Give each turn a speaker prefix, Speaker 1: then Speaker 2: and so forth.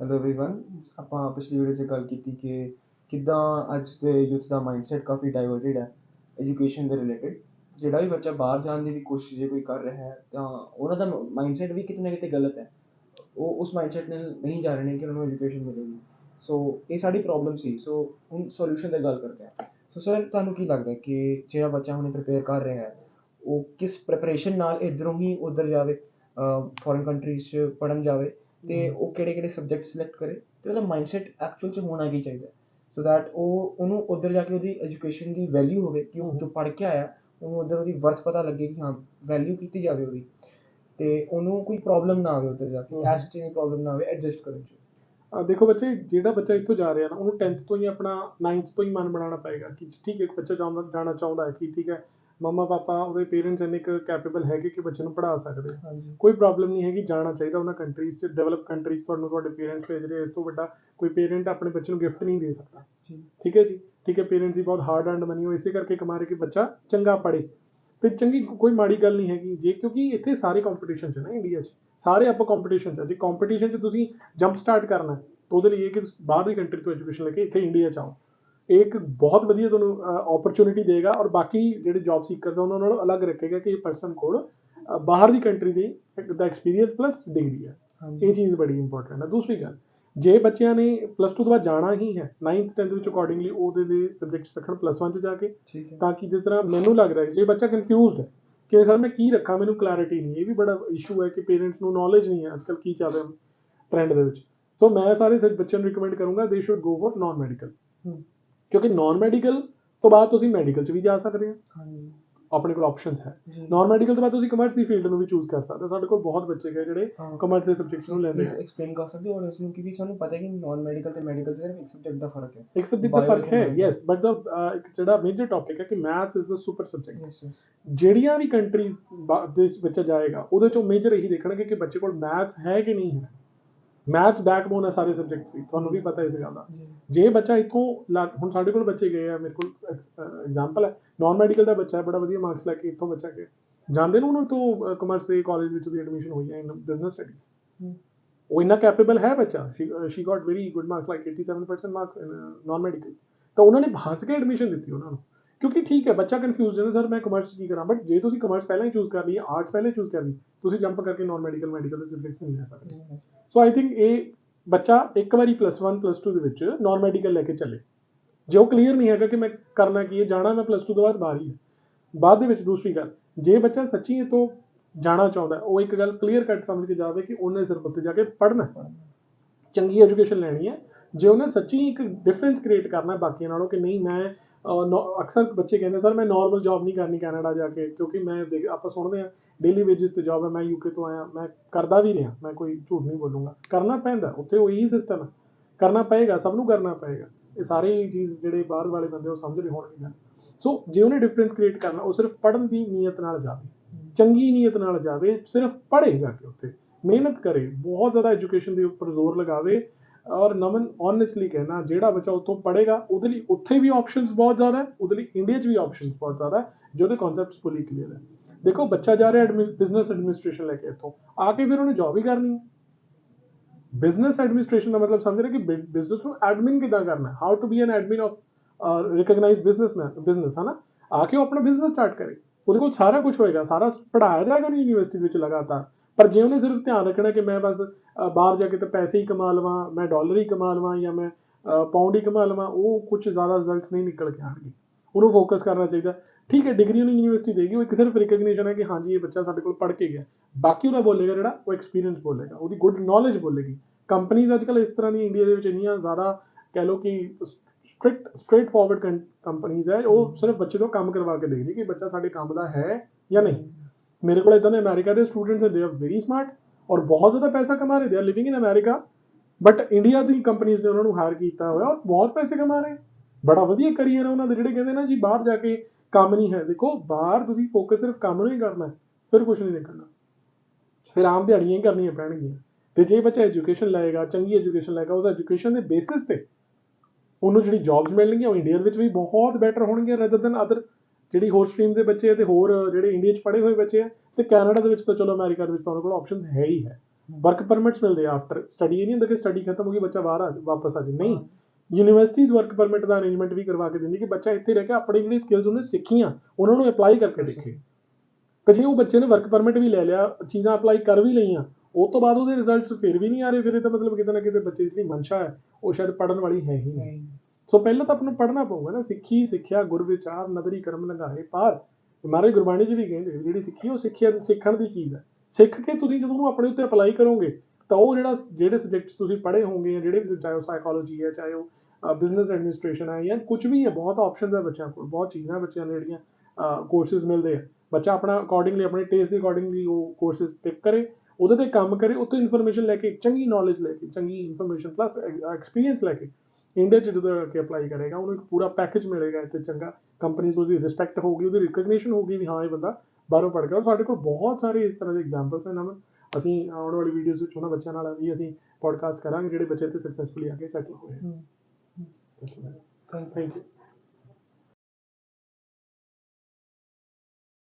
Speaker 1: Hello everyone ਆਪਾਂ ਪਿਛਲੀ video 'ਚ ਗੱਲ ਕੀਤੀ ਕਿ ਕਿੱਦਾਂ ਅੱਜ ਦੇ ਯੂਥ ਦਾ ਮਾਈਂਡਸੈਟ ਕਾਫੀ ਡਾਈਵਰਟਡ ਹੈ ਐਜੂਕੇਸ਼ਨ ਦੇ ਰਿਲੇਟਡ ਜਿਹੜਾ ਵੀ ਬੱਚਾ ਬਾਹਰ ਜਾਣ ਦੀ ਵੀ ਕੋਸ਼ਿਸ਼ ਜੇ ਕੋਈ ਕਰ ਰਿਹਾ ਤਾਂ ਉਹਨਾਂ ਦਾ ਮਾਈਂਡਸੈਟ ਵੀ ਕਿਤੇ ਨਾ ਕਿਤੇ ਗਲਤ ਹੈ। ਉਹ ਉਸ ਮਾਈਂਡਸੈਟ ਨਾਲ ਨਹੀਂ ਜਾ ਰਹੇ ਨੇ ਕਿ ਉਹਨਾਂ ਨੂੰ ਐਜੂਕੇਸ਼ਨ ਮਿਲੇਗੀ। ਸੋ ਇਹ ਸਾਡੀ ਪ੍ਰੋਬਲਮ ਸੀ। ਸੋ ਹੁਣ ਸੋਲੂਸ਼ਨ 'ਤੇ ਗੱਲ ਕਰਦੇ ਹਾਂ। ਸੋ ਸਰ ਤੁਹਾਨੂੰ ਕੀ ਲੱਗਦਾ ਕਿ ਜਿਹੜਾ ਬੱਚਾ ਹੁਣੇ ਪ੍ਰਿਪੇਅਰ ਕਰ ਰਿਹਾ ਹੈ, ਉਹ ਕਿਸ ਪ੍ਰਿਪਰੇਸ਼ਨ ਨਾਲ ਇੱਧਰੋਂ ਹੀ ਉੱਧਰ ਜਾਵੇ ਫੋਰਨ ਕੰਟਰੀਜ਼ 'ਚ ਪੜਨ ਜਾਵੇ? ਤੇ ਉਹ ਕਿਹੜੇ ਕਿਹੜੇ ਸਬਜੈਕਟ ਸਿਲੈਕਟ ਕਰੇ ਤੇ ਉਹਦਾ ਮਾਈਂਡਸੈਟ ਐਕਚੁਅਲ 'ਚ ਹੋਣਾ ਕੀ ਚਾਹੀਦਾ ਸੋ ਦੈਟ ਉਹ ਉਹਨੂੰ ਉੱਧਰ ਜਾ ਕੇ ਉਹਦੀ ਐਜੂਕੇਸ਼ਨ ਦੀ ਵੈਲਿਊ ਹੋਵੇ ਕਿ ਉਹ ਜੋ ਪੜ੍ਹ ਕੇ ਆਇਆ ਉਹਨੂੰ ਉੱਧਰ ਉਹਦੀ ਵਰਥ ਪਤਾ ਲੱਗੇ ਕਿ ਹਾਂ ਵੈਲਿਊ ਕੀਤੀ ਜਾਵੇ ਉਹਦੀ। ਤੇ ਉਹਨੂੰ ਕੋਈ ਪ੍ਰੋਬਲਮ ਨਾ ਆਵੇ ਉੱਧਰ ਜਾ ਕੇ। ਐਸ ਚੀਜ਼ ਪ੍ਰੋਬਲਮ ਨਾ ਆਵੇ ਐਡਜਸਟ ਕਰਨ 'ਚ।
Speaker 2: ਦੇਖੋ ਬੱਚੇ ਜਿਹੜਾ ਬੱਚਾ ਇੱਥੋਂ ਜਾ ਰਿਹਾ ਨਾ ਉਹਨੂੰ 10th ਤੋਂ ਹੀ ਆਪਣਾ 9th ਤੋਂ ਹੀ ਮਨ ਬਣਾਉਣਾ ਪਏਗਾ ਕਿ ਠੀਕ ਹੈ ਬੱਚਾ ਜਾਣਾ ਚਾਹੁੰਦਾ ਹੈ ਕਿ ਠੀਕ ਹੈ। ਮੰਮਾ ਪਾਪਾ ਉਹਦੇ ਪੇਰੈਂਟਸ ਇੰਨੇ ਕੁ ਕੈਪੇਬਲ ਹੈਗੇ ਕਿ ਬੱਚੇ ਨੂੰ ਪੜ੍ਹਾ ਸਕਦੇ ਆ। ਕੋਈ ਪ੍ਰੋਬਲਮ ਨਹੀਂ ਹੈਗੀ ਜਾਣਾ ਚਾਹੀਦਾ ਉਹਨਾਂ ਕੰਟਰੀਜ਼ 'ਚ ਡਿਵੈਲਪ ਕੰਟਰੀਜ਼ ਤੁਹਾਨੂੰ ਤੁਹਾਡੇ ਪੇਰੈਂਟਸ ਭੇਜ ਰਹੇ ਇਸ ਤੋਂ ਵੱਡਾ ਕੋਈ ਪੇਰੈਂਟ ਆਪਣੇ ਬੱਚੇ ਨੂੰ ਗਿਫਟ ਨਹੀਂ ਦੇ ਸਕਦਾ। ਠੀਕ ਹੈ ਜੀ? ਠੀਕ ਹੈ ਪੇਰੈਂਟਸ ਦੀ ਬਹੁਤ ਹਾਰਡ ਅਰਨਡ ਮਨੀ ਉਹ ਇਸੇ ਕਰਕੇ ਕਮਾ ਰਹੇ ਕਿ ਬੱਚਾ ਚੰਗਾ ਪੜ੍ਹੇ। ਤੇ ਚੰਗੀ ਕੋਈ ਮਾੜੀ ਗੱਲ ਨਹੀਂ ਹੈਗੀ ਜੇ ਕਿਉਂਕਿ ਇੱਥੇ ਸਾਰੇ ਕੰਪੀਟੀਸ਼ਨ 'ਚ ਨਾ ਇੰਡੀਆ 'ਚ। ਸਾਰੇ ਆਪਾਂ ਕੰਪੀਟੀਸ਼ਨ 'ਚ। ਜੇ ਕੰਪੀਟੀਸ਼ਨ 'ਚ ਤੁਸੀਂ ਜੰਪ ਸਟਾਰਟ ਕਰਨਾ ਹੈ, ਤਾਂ ਉਹਦੇ ਲਈ ਇਹ ਕਿ ਬਾਹਰ ਦੀ ਕੰਟਰੀ ਤੋਂ ਐਜੂਕੇਸ਼ਨ ਲੈ ਕੇ ਇੱਥੇ ਇੰਡੀਆ 'ਚ ਆਓ। ਇਹ ਇੱਕ ਬਹੁਤ ਵਧੀਆ ਤੁਹਾਨੂੰ ਓਪਰਚੁਨਿਟੀ ਦੇਗਾ ਔਰ ਬਾਕੀ ਜਿਹੜੇ ਜੌਬ ਸੀਕਰਸ ਆ ਉਹਨਾਂ ਨਾਲੋਂ ਅਲੱਗ ਰੱਖੇਗਾ ਕਿ ਇਹ ਪਰਸਨ ਕੋਲ ਬਾਹਰ ਦੀ ਕੰਟਰੀ ਦੀ ਦਾ ਐਕਸਪੀਰੀਅੰਸ ਪਲੱਸ ਡਿਗਰੀ ਹੈ ਇਹ ਚੀਜ਼ ਬੜੀ ਇੰਪੋਰਟੈਂਟ ਹੈ ਦੂਸਰੀ ਗੱਲ ਜੇ ਬੱਚਿਆਂ ਨੇ ਪਲੱਸ 2 ਤੋਂ ਬਾਅਦ ਜਾਣਾ ਹੀ ਹੈ 9th 10th ਵਿੱਚ ਅਕੋਰਡਿੰਗਲੀ ਉਹਦੇ ਦੇ ਸਬਜੈਕਟ ਰੱਖਣ ਪਲੱਸ 1 ਚ ਜਾ ਕੇ ਤਾਂ ਕਿ ਜਿਸ ਤਰ੍ਹਾਂ ਮੈਨੂੰ ਲੱਗਦਾ ਹੈ ਜੇ ਬੱਚਾ ਕਨਫਿਊਜ਼ਡ ਹੈ ਕਿ ਸਰ ਮੈਂ ਕੀ ਰੱਖਾਂ ਮੈਨੂੰ ਕਲੈਰਿਟੀ ਨਹੀਂ ਇਹ ਵੀ ਬੜਾ ਇਸ਼ੂ ਹੈ ਕਿ ਪੇਰੈਂਟਸ ਨੂੰ ਨੌਲੇਜ ਨਹੀਂ ਹੈ ਅੱਜਕੱਲ ਕੀ ਚੱਲ ਰਿਹਾ ਟ੍ਰੈਂਡ ਦੇ ਵਿੱਚ। ਸੋ ਮੈਂ ਸਾਰੇ ਬੱਚਿਆਂ ਨੂੰ ਰਿਕਮੈਂਡ ਕਰੂੰਗਾ they should go for non medical ਕਿਉਂਕਿ ਨਾਨ ਮੈਡੀਕਲ ਤੋਂ ਬਾਅਦ ਤੁਸੀਂ ਮੈਡੀਕਲ ਚ ਵੀ ਜਾ ਸਕਦੇ ਹੋ।
Speaker 1: ਹਾਂਜੀ।
Speaker 2: ਆਪਣੇ ਕੋਲ ਆਪਸ਼ਨਸ ਹੈ। ਨਾਨ ਮੈਡੀਕਲ ਤੋਂ ਬਾਅਦ ਤੁਸੀਂ ਕਮਰਸ ਦੀ ਫੀਲਡ ਨੂੰ ਵੀ ਚੂਜ਼ ਕਰ ਸਕਦੇ ਹੋ। ਸਾਡੇ ਕੋਲ ਬਹੁਤ ਬੱਚੇ ਗਏ ਜਿਹੜੇ। ਕਮਰਸ ਦੇ ਸਬਜੈਕਟਸ ਨੂੰ ਲੈਂਦੇ ਆ।
Speaker 1: ਐਕਸਪਲੇਨ ਕਰ ਸਕਦੇ ਹੋ ਆਡੀਅנס ਨੂੰ ਕਿਉਂਕਿ ਸਾਨੂੰ ਪਤਾ ਹੈ ਕਿ ਨਾਨ ਮੈਡੀਕਲ ਤੇ ਮੈਡੀਕਲ ਸਿਰਫ ਇੱਕ ਸਬਜੈਕਟ ਦਾ ਫ਼ਰਕ ਹੈ।
Speaker 2: ਇੱਕ ਸਬਜੈਕਟ ਦਾ ਫ਼ਰਕ ਹੈ ਯੈਸ ਬਟ ਦਾ ਇੱਕ ਜਿਹੜਾ ਮੇਜਰ ਟੌਪਿਕ ਹੈ ਕਿ maths is the super subject ਜਿਹੜੀਆਂ ਵੀ ਕੰਟਰੀਜ਼ ਦੇ ਵਿੱਚ ਬੱਚਾ ਜਾਏਗਾ ਉਹਦੇ ਚੋਂ ਮੇਜਰ ਇਹੀ ਦੇਖਣਗੇ ਕਿ ਬੱਚੇ ਕੋਲ ਮੈਥਸ ਹੈ ਕਿ ਨਹੀਂ ਹੈ। ਮੈਥਸ ਬੈਕਬੋਨ ਹੈ ਸਾਰੇ ਸਬਜੈਕਟਸ ਦੀ ਤੁਹਾਨੂੰ ਵੀ ਪਤਾ ਇਸ ਗੱਲ ਦਾ।
Speaker 1: ਜੀ
Speaker 2: ਬੱਚਾ ਇੱਥੋਂ ਲੱਗ- ਹੁਣ ਸਾਡੇ ਕੋਲ ਬੱਚੇ ਗਏ ਆ ਮੇਰੇ ਕੋਲ ਐਗਜ਼ਾਮਪਲ ਹੈ ਨਾਨ ਮੈਡੀਕਲ ਦਾ ਬੱਚਾ ਹੈ ਬੜਾ ਵਧੀਆ ਮਾਰਕਸ ਲੈ ਕੇ ਇੱਥੋਂ ਬੱਚਾ ਗਿਆ। ਜਾਂਦੇ ਨੂੰ ਉਹਨਾਂ ਤੋਂ ਕਮਰਸ ਦੇ ਕਾਲਜ ਵਿੱਚ ਵੀ ਐਡਮਿਸ਼ਨ ਹੋਈ ਹੈ ਇਨ ਬਿਜ਼ਨਸ ਸਟੱਡੀਜ਼ ਉਹ ਇੰਨਾ ਕੈਪੇਬਲ ਹੈ ਬੱਚਾ she got very good marks like 87% marks in non medical ਤਾਂ ਉਹਨਾਂ ਨੇ ਹੱਸ ਕੇ ਐਡਮਿਸ਼ਨ ਦਿੱਤੀ ਉਹਨਾਂ ਨੂੰ ਕਿਉਂਕਿ ਠੀਕ ਹੈ ਬੱਚਾ ਕਨਫਿਊਜ਼ਡ ਹੈ ਸਰ ਮੈਂ ਕਮਰਸ ਕੀ ਕਰਾਂ? ਬਟ ਜੇ ਤੁਸੀਂ ਕਮਰਸ ਪਹਿਲਾਂ ਹੀ ਚੂਜ਼ ਕਰ ਲਈ ਆਰਟ ਪਹਿਲਾਂ ਚੂਜ਼ ਕਰ ਲਈ ਤੁਸੀਂ ਜੰਪ ਕਰਕੇ ਨਾਨ ਮੈਡੀਕਲ ਮੈਡੀਕਲ ਦੇ ਸਬਜੈਕਟਸ ਨਹੀਂ ਲੈ ਸਕਦੇ। ਸੋ ਆਈ ਥਿੰਕ ਇਹ ਬੱਚਾ ਇੱਕ ਵਾਰੀ ਪਲੱਸ 1 ਪਲੱਸ 2 ਦੇ ਵਿੱਚ ਨਾਨ ਮੈਡੀਕਲ ਲੈ ਕੇ ਚੱਲੇ। ਜੇ ਉਹ ਕਲੀਅਰ ਨਹੀਂ ਹੈਗਾ ਕਿ ਮੈਂ ਕਰਨਾ ਕੀ ਹੈ, ਜਾਣਾ ਮੈਂ ਪਲੱਸ 2 ਤੋਂ ਬਾਅਦ ਬਾਹਰ ਹੀ ਹੈ। ਬਾਅਦ ਦੇ ਵਿੱਚ ਦੂਸਰੀ ਗੱਲ, ਜੇ ਬੱਚਾ ਸੱਚੀ ਇਹ ਤੋਂ ਜਾਣਾ ਚਾਹੁੰਦਾ ਉਹ ਇੱਕ ਗੱਲ ਕਲੀਅਰ ਕੱਟ ਸਮਝ ਕੇ ਜਾਵੇ ਕਿ ਉਹਨੇ ਸਿਰਫ ਉੱਥੇ ਜਾ ਕੇ ਪੜ੍ਹਨਾ ਚੰਗੀ ਐਜੂਕੇਸ਼ਨ ਲੈਣੀ ਹੈ। ਜੇ ਉਹਨੇ ਸੱਚੀ ਇੱਕ ਡਿਫਰੈਂਸ ਕ੍ਰੀਏਟ ਕਰਨਾ ਬਾਕੀਆਂ ਨਾਲੋਂ ਕਿ ਨਹੀਂ, ਮੈਂ ਅਕਸਰ ਬੱਚੇ ਕਹਿੰਦੇ, ਸਰ, ਮੈਂ ਨਾਰਮਲ ਜੌਬ ਨਹੀਂ ਕਰਨੀ ਕੈਨੇਡਾ ਜਾ ਕੇ, ਕਿਉਂਕਿ ਮੈਂ ਦੇਖ ਆਪਾਂ ਸੁਣਦੇ ਆ ਡੇਲੀ ਵੇਜਸ ਤੇ ਜੌਬ ਹੈ, ਮੈਂ ਯੂਕੇ ਤੋਂ ਆਇਆ, ਮੈਂ ਕਰਦਾ ਵੀ ਰਿਹਾ, ਮੈਂ ਕੋਈ ਝੂਠ ਨਹੀਂ ਬੋਲੂੰਗਾ। ਕਰਨਾ ਪੈਂਦਾ, ਉੱਥੇ ਉਹੀ ਸਿਸਟਮ ਹੈ। ਕਰਨਾ ਪਏਗਾ, ਸਭ ਨੂੰ ਕਰਨਾ ਪਏਗਾ। ਇਹ ਸਾਰੇ ਚੀਜ਼ ਜਿਹੜੇ ਬਾਹਰ ਵਾਲੇ ਬੰਦੇ ਉਹ ਸਮਝ ਰਹੇ ਹੋਣਗੇ ਸੋ ਜੇ ਉਹਨੇ ਡਿਫਰੈਂਸ ਕ੍ਰੀਏਟ ਕਰਨਾ, ਉਹ ਸਿਰਫ ਪੜ੍ਹਨ ਦੀ ਨੀਅਤ ਨਾਲ ਜਾਵੇ, ਚੰਗੀ ਨੀਅਤ ਨਾਲ ਜਾਵੇ, ਸਿਰਫ ਪੜ੍ਹੇ ਜਾ ਕੇ ਉੱਥੇ। ਮਿਹਨਤ ਕਰੇ, ਬਹੁਤ ਜ਼ਿਆਦਾ ਐਜੂਕੇਸ਼ਨ ਦੇ ਉੱਪਰ ਜ਼ੋਰ ਲਗਾਵੇ ਔਰ ਨਮਨ ਓਨੈਸਟਲੀ ਕਹਿਣਾ ਜਿਹੜਾ ਬੱਚਾ ਉੱਥੋਂ ਪੜ੍ਹੇਗਾ ਉਹਦੇ ਲਈ ਉੱਥੇ ਵੀ ਆਪਸ਼ਨਸ ਬਹੁਤ ਜ਼ਿਆਦਾ ਹੈ ਉਹਦੇ ਲਈ ਇੰਡੀਆ 'ਚ ਵੀ ਆਪਸ਼ਨਸ ਬਹੁਤ ਜ਼ਿਆਦਾ ਹੈ ਜਿਹਦੇ ਕਨਸੈਪਟਸ ਫੁੱਲੀ ਕਲੀਅਰ ਹੈ ਦੇਖੋ ਬੱਚਾ ਜਾ ਰਿਹਾ ਬਿਜ਼ਨਸ ਐਡਮਿਨਿਸਟ੍ਰੇਸ਼ਨ ਲੈ ਕੇ ਇੱਥੋਂ ਆ ਕੇ ਫਿਰ ਉਹਨੇ ਜੌਬ ਹੀ ਕਰਨੀ ਹੈ ਬਿਜ਼ਨਸ ਐਡਮਿਨਿਸਟ੍ਰੇਸ਼ਨ ਦਾ ਮਤਲਬ ਸਮਝ ਰਹੇ ਕਿ ਬਿਜ਼ਨਸ ਨੂੰ ਐਡਮਿਨ ਕਿਦਾਂ ਕਰਨਾ how to be an admin of recognised businessman business ਹੈ ਨਾ ਆ ਕੇ ਉਹ ਆਪਣਾ ਬਿਜ਼ਨਸ ਸਟਾਰਟ ਕਰੇ ਉਹਦੇ ਕੋਲ ਸਾਰਾ ਕੁਝ ਹੋਏਗਾ ਸਾਰਾ ਪੜਾਇਆ ਜਾਏਗਾ ਉਹਨੂੰ ਯੂਨੀਵਰਸਿਟੀ ਵਿੱਚ ਲਗਾਤਾਰ ਪਰ ਜੇ ਉਹਨੇ ਸਿਰਫ ਧਿਆਨ ਰੱਖਣਾ ਕਿ ਮੈਂ ਬਸ ਬਾਹਰ ਜਾ ਕੇ ਤਾਂ ਪੈਸੇ ਹੀ ਕਮਾ ਲਵਾਂ, ਮੈਂ ਡਾਲਰ ਹੀ ਕਮਾ ਲਵਾਂ ਜਾਂ ਮੈਂ ਪਾਉਂਡ ਹੀ ਕਮਾ ਲਵਾਂ, ਉਹ ਕੁਝ ਜ਼ਿਆਦਾ ਰਿਜ਼ਲਟਸ ਨਹੀਂ ਨਿਕਲ ਕੇ ਆਣਗੇ ਉਹਨੂੰ ਫੋਕਸ ਕਰਨਾ ਚਾਹੀਦਾ। ਠੀਕ ਹੈ ਡਿਗਰੀ ਉਹਨੂੰ ਯੂਨੀਵਰਸਿਟੀ ਦੇਗੀ ਉਹ ਇੱਕ ਸਿਰਫ ਰਿਕਗਨੀਸ਼ਨ ਹੈ ਕਿ ਹਾਂਜੀ ਇਹ ਬੱਚਾ ਸਾਡੇ ਕੋਲ ਪੜ੍ਹ ਕੇ ਗਿਆ। ਬਾਕੀ ਉਹਦਾ ਬੋਲੇਗਾ ਜਿਹੜਾ, ਉਹ ਐਕਸਪੀਰੀਅੰਸ ਬੋਲੇਗਾ, ਉਹਦੀ ਗੁੱਡ ਨੌਲੇਜ ਬੋਲੇਗੀ। ਕੰਪਨੀਆਂ ਅੱਜਕੱਲ ਇਸ ਤਰ੍ਹਾਂ ਦੀ ਇੰਡੀਆ ਦੇ ਵਿੱਚ ਇੰਨੀਆਂ ਜ਼ਿਆਦਾ ਕਹਿ ਲਓ ਕਿ ਸਟ੍ਰਿਕਟ ਸਟ੍ਰੇਟ ਫਾਰਵਰਡ ਕੰਪਨੀਆਂ ਹੈ, ਉਹ ਸਿਰਫ ਬੱਚੇ ਤੋਂ ਕੰਮ ਕਰਵਾ ਕੇ ਦੇਖਦੀ ਕਿ ਬੱਚਾ ਸਾਡੇ ਕੰਮ ਦਾ ਹੈ ਜਾਂ ਨਹੀਂ। ਮੇਰੇ ਕੋਲ ਇਦਾਂ ਦੇ ਅਮਰੀਕਾ ਦੇ students they are very smart ਔਰ ਬਹੁਤ ਜ਼ਿਆਦਾ ਪੈਸਾ ਕਮਾ ਰਹੇ they are living in America but India ਦੀ ਕੰਪਨੀਆਂ ਨੇ ਉਹਨਾਂ ਨੂੰ ਹਾਇਰ ਕੀਤਾ ਹੋਇਆ ਔਰ ਬਹੁਤ ਪੈਸੇ ਕਮਾ ਰਹੇ ਬੜਾ ਵਧੀਆ ਕਰੀਅਰ ਹੈ ਉਹਨਾਂ ਦੇ ਜਿਹੜੇ ਕਹਿੰਦੇ ਨਾ ਜੀ, ਬਾਹਰ ਜਾ ਕੇ ਕੰਮ ਨਹੀਂ ਹੈ, ਦੇਖੋ, ਬਾਹਰ ਤੁਸੀਂ ਫੋਕਸ ਸਿਰਫ ਕੰਮ ਨੂੰ ਹੀ ਕਰਨਾ ਫਿਰ ਕੁਝ ਨਹੀਂ ਨਿਕਲਣਾ ਫਿਰ ਆਮ ਦਿਹਾੜੀਆਂ ਹੀ ਕਰਨੀਆਂ ਪੈਣਗੀਆਂ। ਤੇ ਜੇ ਬੱਚਾ ਐਜੂਕੇਸ਼ਨ ਲਏਗਾ, ਚੰਗੀ ਐਜੂਕੇਸ਼ਨ ਲਏਗਾ, ਉਸ ਐਜੂਕੇਸ਼ਨ ਦੇ ਬੇਸਿਸ ਤੇ ਉਹਨੂੰ ਜਿਹੜੀ ਜੌਬਸ ਮਿਲਣਗੀਆਂ, ਉਹ ਇੰਡੀਆ ਵਿੱਚ ਵੀ ਬਹੁਤ ਬੈਟਰ ਹੋਣਗੀਆਂ ਰਦਰ ਦਨ ਅਦਰ ਜਿਹੜੀ ਹੋਰ ਸਟਰੀਮ ਦੇ ਬੱਚੇ ਆ ਤੇ ਹੋਰ ਜਿਹੜੇ ਇੰਡੀਆ 'ਚ ਪੜ੍ਹੇ ਹੋਏ ਬੱਚੇ ਆ ਤੇ ਕੈਨੇਡਾ ਦੇ ਵਿੱਚ ਤਾਂ ਚਲੋ ਅਮਰੀਕਾ ਦੇ ਵਿੱਚ ਤਾਂ ਉਹਨਾਂ ਕੋਲ ਆਪਸ਼ਨ ਹੈ ਹੀ ਹੈ। ਵਰਕ ਪਰਮਿਟਸ ਮਿਲਦੇ ਆ ਆਫਟਰ ਸਟੱਡੀ ਇਹ ਨਹੀਂ ਹੁੰਦਾ ਕਿ ਸਟੱਡੀ ਖਤਮ ਹੋ ਗਈ ਬੱਚਾ ਬਾਹਰ ਆ ਵਾਪਸ ਆ ਜਾਏ ਨਹੀਂ ਯੂਨੀਵਰਸਿਟੀਜ਼ ਵਰਕ ਪਰਮਿਟ ਦਾ ਅਰੇਂਜਮੈਂਟ ਵੀ ਕਰਵਾ ਕੇ ਦਿੰਦੀ ਕਿ ਬੱਚਾ ਇੱਥੇ ਰਹਿ ਕੇ ਆਪਣੀ ਜਿਹੜੀ ਸਕਿੱਲਸ ਉਹਨੇ ਸਿੱਖੀਆਂ ਉਹਨਾਂ ਨੂੰ ਅਪਲਾਈ ਕਰਕੇ ਦੇਖੇ। ਤੇ ਜੇ ਉਹ ਬੱਚੇ ਨੇ ਵਰਕ ਪਰਮਿਟ ਵੀ ਲੈ ਲਿਆ ਚੀਜ਼ਾਂ ਅਪਲਾਈ ਕਰ ਵੀ ਲਈਆਂ ਉਹ ਤੋਂ ਬਾਅਦ ਉਹਦੇ ਰਿਜ਼ਲਟਸ ਫਿਰ ਵੀ ਨਹੀਂ ਆ ਰਹੇ ਫਿਰ ਇਹ ਤਾਂ ਮਤਲਬ ਕਿਤੇ ਨਾ ਕਿਤੇ ਬੱਚੇ ਦੀ ਜਿਹੜੀ ਮਨਸ਼ਾ ਹੈ ਉਹ ਸ਼ਾਇਦ ਪੜਨ ਵਾਲੀ ਹੈ ਹੀ ਨਹੀਂ। ਸੋ ਪਹਿਲਾਂ ਤਾਂ ਆਪਾਂ ਨੂੰ ਪੜ੍ਹਨਾ ਪਊਗਾ ਨਾ, ਸਿੱਖੀ, ਸਿੱਖਿਆ, ਗੁਰ ਵਿਚਾਰ ਨਦਰੀ ਕਰਮ ਲੰਘਾਏ ਪਾਰ। ਮਹਾਰਾਜ ਗੁਰਬਾਣੀ ਜੀ ਵੀ ਕਹਿੰਦੇ ਜਿਹੜੀ ਸਿੱਖੀ, ਉਹ ਸਿੱਖਿਆ, ਸਿੱਖਣ ਦੀ ਚੀਜ਼ ਹੈ। ਸਿੱਖ ਕੇ ਤੁਸੀਂ ਜਦੋਂ ਉਹਨੂੰ ਆਪਣੇ ਉੱਤੇ ਅਪਲਾਈ ਕਰੋਗੇ, ਤਾਂ ਉਹ ਜਿਹੜਾ ਜਿਹੜੇ ਸਬਜੈਕਟਸ ਤੁਸੀਂ ਪੜ੍ਹੇ ਹੋਣਗੇ ਜਾਂ ਜਿਹੜੇ ਵੀ ਚਾਹੇ ਉਹ ਸਾਈਕੋਲੋਜੀ ਹੈ, ਚਾਹੇ ਉਹ ਬਿਜ਼ਨਸ ਐਡਮਿਨਿਸਟ੍ਰੇਸ਼ਨ ਹੈ ਜਾਂ ਕੁਝ ਵੀ ਹੈ, ਬਹੁਤ ਆਪਸ਼ਨਸ ਹੈ ਬੱਚਿਆਂ ਕੋਲ, ਬਹੁਤ ਚੀਜ਼ਾਂ ਬੱਚਿਆਂ ਨੂੰ ਜਿਹੜੀਆਂ ਕੋਰਸਿਸ ਮਿਲਦੇ ਆ। ਬੱਚਾ ਆਪਣਾ ਅਕੋਰਡਿੰਗਲੀ ਆਪਣੇ ਟੇਸਟ ਦੇ ਅਕੋਰਡਿੰਗਲੀ ਉਹ ਕੋਰਸਿਸ ਪਿਕ ਕਰੇ, ਉਹਦੇ ਤੇ ਕੰਮ ਕਰੇ ਉੱਥੇ ਇਨਫੋਰਮੇਸ਼ਨ ਲੈ ਕੇ, ਚੰਗੀ ਨੌਲੇਜ ਲੈ ਕੇ, ਚੰਗੀ ਇਨਫੋਰਮੇਸ਼ਨ ਪਲੱਸ ਐਕਸਪੀਰੀਅੰਸ ਲੈ ਕੇ। ਇੰਡੀਆ 'ਚ ਜਦੋਂ ਆ ਕੇ ਅਪਲਾਈ ਕਰੇਗਾ ਉਹਨੂੰ ਇੱਕ ਪੂਰਾ ਪੈਕੇਜ ਮਿਲੇਗਾ ਇੱਥੇ ਚੰਗਾ। ਕੰਪਨੀ ਤੋਂ ਉਹਦੀ ਰਿਸਪੈਕਟ ਹੋਊਗੀ ਉਹਦੀ ਰਿਕਗਨੀਸ਼ਨ ਹੋਊਗੀ ਵੀ ਹਾਂ ਇਹ ਬੰਦਾ ਬਾਹਰੋਂ ਪੜ੍ਹ ਗਿਆ। ਸਾਡੇ ਕੋਲ ਬਹੁਤ ਸਾਰੇ ਇਸ ਤਰ੍ਹਾਂ ਦੇ ਐਗਜ਼ਾਮਪਲਸ ਹਨ ਅਮਨ। ਅਸੀਂ ਆਉਣ ਵਾਲੀ ਵੀਡੀਓਜ਼ ਵਿੱਚ ਉਹਨਾਂ ਬੱਚਿਆਂ ਨਾਲ ਵੀ ਅਸੀਂ ਪੋਡਕਾਸਟ ਕਰਾਂਗੇ ਜਿਹੜੇ ਬੱਚੇ ਇੱਥੇ ਸਕਸੈਸਫੁਲੀ ਆ ਕੇ ਸੈਟਲ ਹੋਏ ਥੈਂਕ ਯੂ